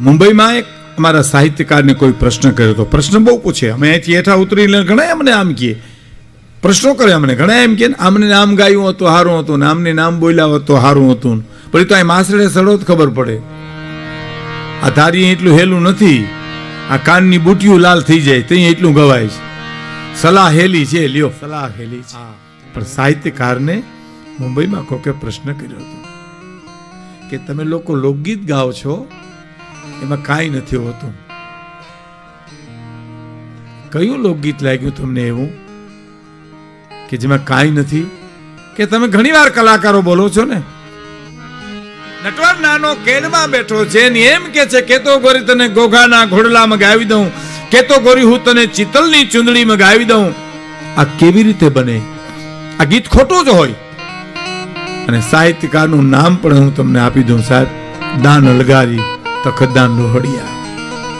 મુંબઈમાં એક અમારા સાહિત્યકારને કોઈ પ્રશ્ન કર્યો હતો પ્રશ્ન બહુ પૂછે. અમે અહીંથી હેઠા ઉતરીને ઘણા અમને આમ કહીએ પ્રશ્નો કરે અમને ઘણા એમ કે આમને નામ ગાયું હતું સારું હતું ને આમને નામ બોલ્યા હોત તો સારું હતું. પછી તો અહીં માસડે સડો જ ખબર પડે. આ ધારી એટલું હેલું નથી. આ કાનની બુટીઓ લાલ થઈ જાય ત્યાં એટલું ગવાય છે. સલાહ હેલી છે લ્યો. સલાહ હેલી છે. પણ સાહિત્યકારને મુંબઈમાં કોકે પ્રશ્ન કર્યો હતો કે તમે લોકો લોકગીત ગાઓ છો? એમાં કાંઈ નથી હોતું. કયું લોકગીત લાગ્યું તમને એવું? કે જેમાં કાંઈ નથી? કે તમે ઘણીવાર કલાકારો બોલો છો ને? નટવર નાનો કેડમાં બેઠો છે ને એમ કે છે કેતો ગોરી તને ગોગાના ઘોડલામાં ગાવી દઉં. કેતો ગોરી હું તને ચિતલની ચુંદડીમાં ગાવી દઉં. આ કેવી રીતે બને? આ ગીત ખોટું જ હોય. અને સાહિત્યકારનું નામ પણ હું તમને આપી દઉં, સાહેબ. દાન અલગારી. તખતદાન રોહડિયા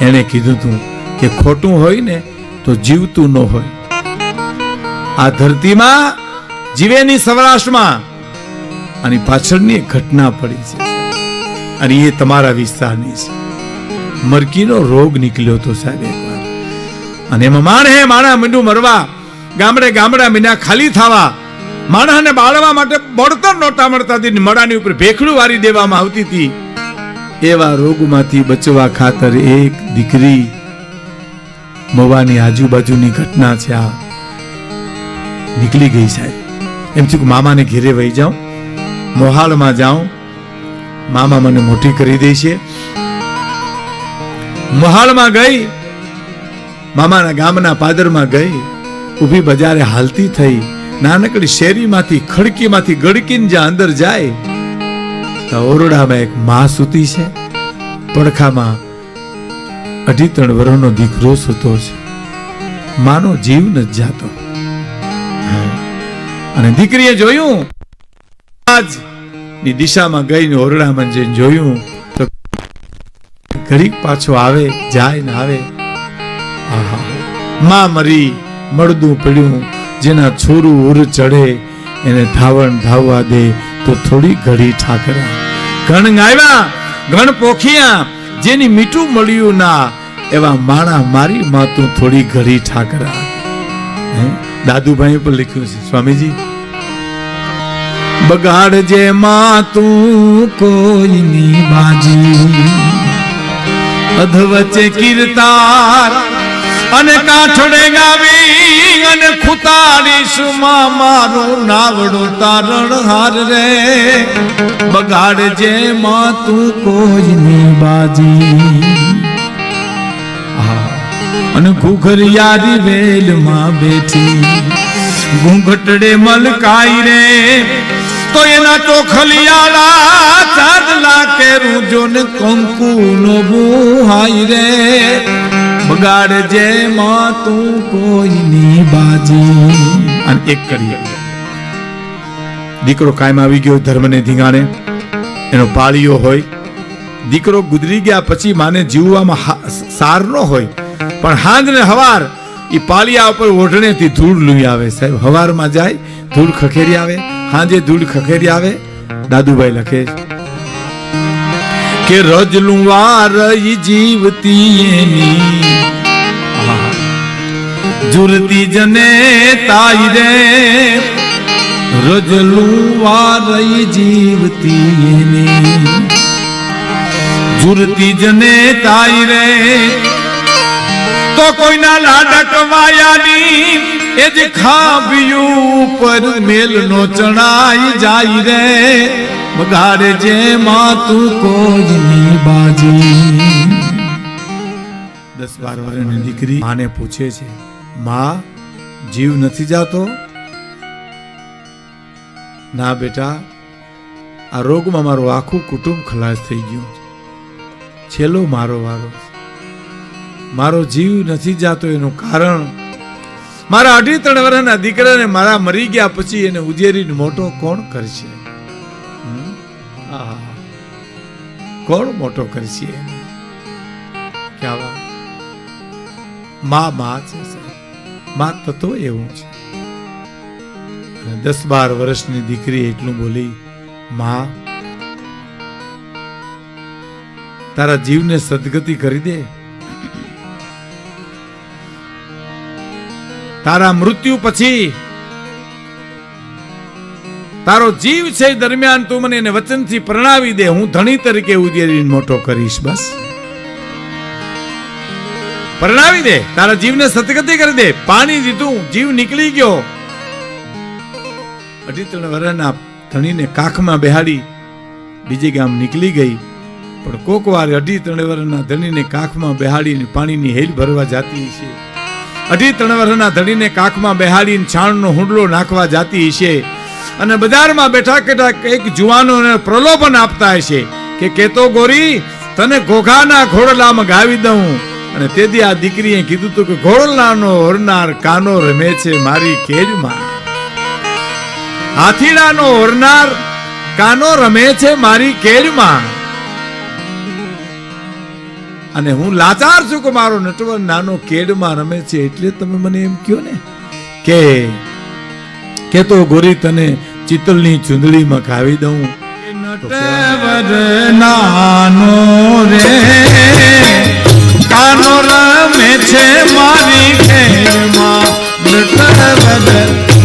એણે કીધું હતું કે ખોટું હોય ને તો જીવતું ન હોય. આ ધરતીમાં જીવેની સૌરાષ્ટ્રમાં અને પાછળની ઘટના પડી છે. અને એ તમારા વિસ્તારની છે. મરકીનો રોગ નીકળ્યો હતો સાહેબ એકવાર અને એમાં માણ હે, માણા મીંડું મરવા. ગામડે ગામડા મીના ખાલી થવા. માણસને બાળવા માટે બળતર નહોતા મળતા. હતી મડાની ઉપર ભેખડું વારી દેવામાં આવતી હતી. એવા રોગમાંથી બચવા ખાતર એક દીકરી મોવાની આજુબાજુની ઘટના છે. આ નીકળી ગઈ સાહેબ. એમ થયું કે મામાને ઘેરે વહી જાઉં મોહાલમાં જાઉં. મામા મને મોટી કરી દેશે મોહાળમાં ગઈ, મામાના ગામના પાદરમાં ગઈ, ઊભી બજારે હાલતી થઈ. નાનકડી શેરીમાંથી, ખડકીમાંથી ગડકીને જ્યાં અંદર જાય ઓરડામાં એક માં સૂતી છે. પડખામાં અઢી ત્રણ વર્ષનો દીકરો સૂતો છે. માનો જીવ ન જાતો. અને દીકરીએ જોયું, આજની દિશામાં ગઈને ઓરડામાં જઈને જોયું, તો ઘડીક પાછો આવે, જાય ને આવે. આહા. માં મરી, મળદું પડ્યું, જેના છોરું ઉર ચડે, એને ધાવણ ધાવવા દે તો થોડી ઘડી ઠાકરા. ઘણ ગાવ્યા ઘણ પોખિયા, જેની મીઠું મળ્યું ના, એવા માણા મારી માતું થોડી ઘડી ઠાકરા. દાદુભાઈ પર લખ્યું છે, સ્વામીજી. બગાડ જે માતું કોઈની બાજી. અધવચે કીર્તાર અને કાઠડે ગાવી અને ખુતાડીશમાં મારું નાવડું તારણ હાર રે બગાડજે માં તું કોઈની બાજી. અને ઘુઘરિયારી વેલમાં બેઠી. ઘૂંઘટડે મલકાઈ રે. તો એના ચોખલિયાળા ચાંદલા કેરું જો ને કંકુ નો બુહાઈ રે. બગાડજે માં તું કોઈની બાજી. અને એક કરીએ. દીકરો કાયમ આવી ગયો ધર્મને ધીંગાણે. એનો પાળીયો હોય. દીકરો ગુજરી ગયા પછી માને જીવવામાં સાર ન હોય. પણ હાંજ ને હવાર એ પાલિયા ઉપર ઓઢણેથી ધૂળ લઈ આવે સાહેબ. હવારમાં જાય, ધૂળ ખખેરી આવે. હાંજે ધૂળ ખખેરી આવે. દાદુભાઈ લખે છે. કે રજલું વાર ઈ જીવતી એની. જુરતી જને તાઈ રે. રજલું વાર ઈ જીવતી એની. જુરતી જને તાઈ રે. તો કોઈના લાડક વાયાની એ જ ખાવ્યું ઉપર મેલ નો ચણાઈ જાય રે બગાડે જે માં તું કોઈની બાજી દસ બાર વર્ષની દીકરી માને પૂછે છે, માં, જીવ નથી જાતો ના બેટા, આ રોગમાં મારું આખું કુટુંબ ખલાસ થઈ ગયું. છેલ્લો મારો વારો. મારો જીવ નથી જાતો એનું કારણ મારા અઢી ત્રણ વર્ષના દીકરાને મારા મરી ગયા પછી એને ઉજેરીને મોટો કોણ કરશે? કોણ મોટો કરશે મા માં છે એવું છે દસ બાર વર્ષની દીકરી એટલું બોલી, મા, તારા જીવને સદગતિ કરી દે. તારા મૃત્યુ પછી તારો જીવ છે દરમિયાન તું મને એને વચનથી પ્રણાવી દે. હું ધણી તરીકે ઉદેરીને મોટો કરીશ બસ. પ્રણાવી દે. તારા જીવને સતગતિ કરી દે. પાણી દીધું. જીવ નીકળી ગયો. અઢી ત્રણ વર્ષના ધણીને કાખમાં બેહાડી બીજે ગામ નીકળી ગઈ. પણ કોક વાર અઢી ત્રણ વર્ષના ધણીને કાખમાં બેહાડીને પાણીની હેલ ભરવા જાતી છે. અઢી ત્રણ વર્ષના ધણીને કાખમાં બેહાડીને છાણનો હુંડલો નાખવા જાતી છે અને બજારમાં બેઠા બેઠા એક જુવાનોને પ્રલોભન આપતા હશે કે કેતો ગોરી, તને ઘોઘાના ઘોડલામાં ગાવી દઉં. અને તેથી આ દીકરીએ કીધું તું કે, ઘોડલાનો હરનાર કાનો રમે છે મારી કેજમાં હાથીડાનો હરનાર કાનો રમે છે મારી કેડમાં અને હું લાચાર છું કે મારો નટવર નાનો કેડમાં રમે છે એટલે તમે મને એમ કહો ને કે કે તો ગોરી તને ચિતલની ચુંદડીમાં ખાવી દઉં. નટવર નાનો રે કાનો રમે છે મારી ખેડમાં. નટવર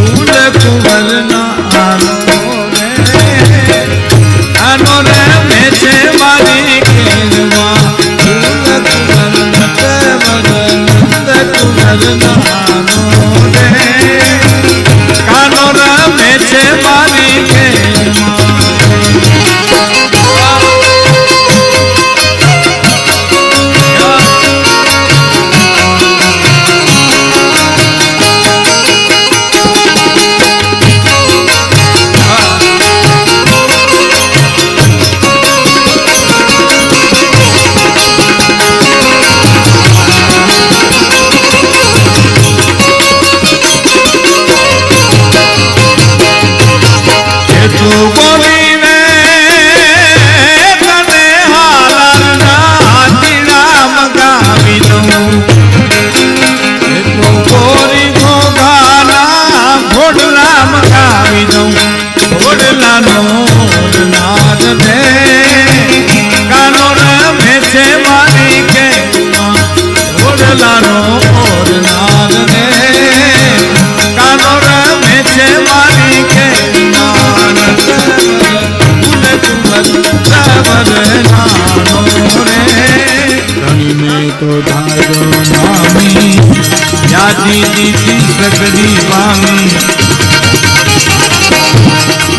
યાદી દીધી સગડી માંગી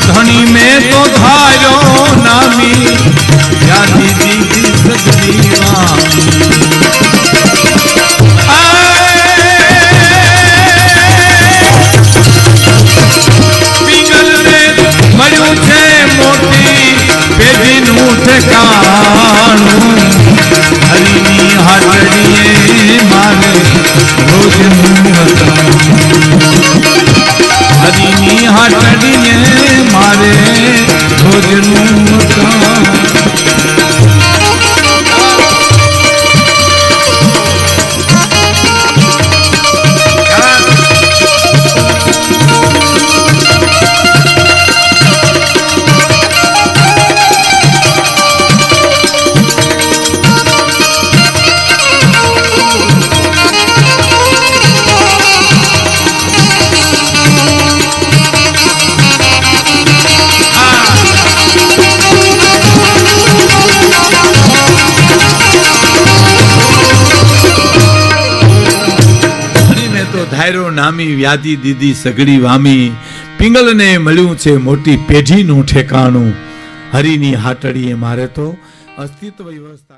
ધણી મેં તો ધાર્યો નામી યાદી દીધી સગડી પામી હાટડીએ મારે રોજનું ધાયરો નામી, વ્યાધી દીધી, સગડી વામી. પિંગલને મળ્યું છે મોટી પેઢીનું ઠેકાણું. હરિની હાટડીએ મારે તો અસ્તિત્વ વ્યવસ્થા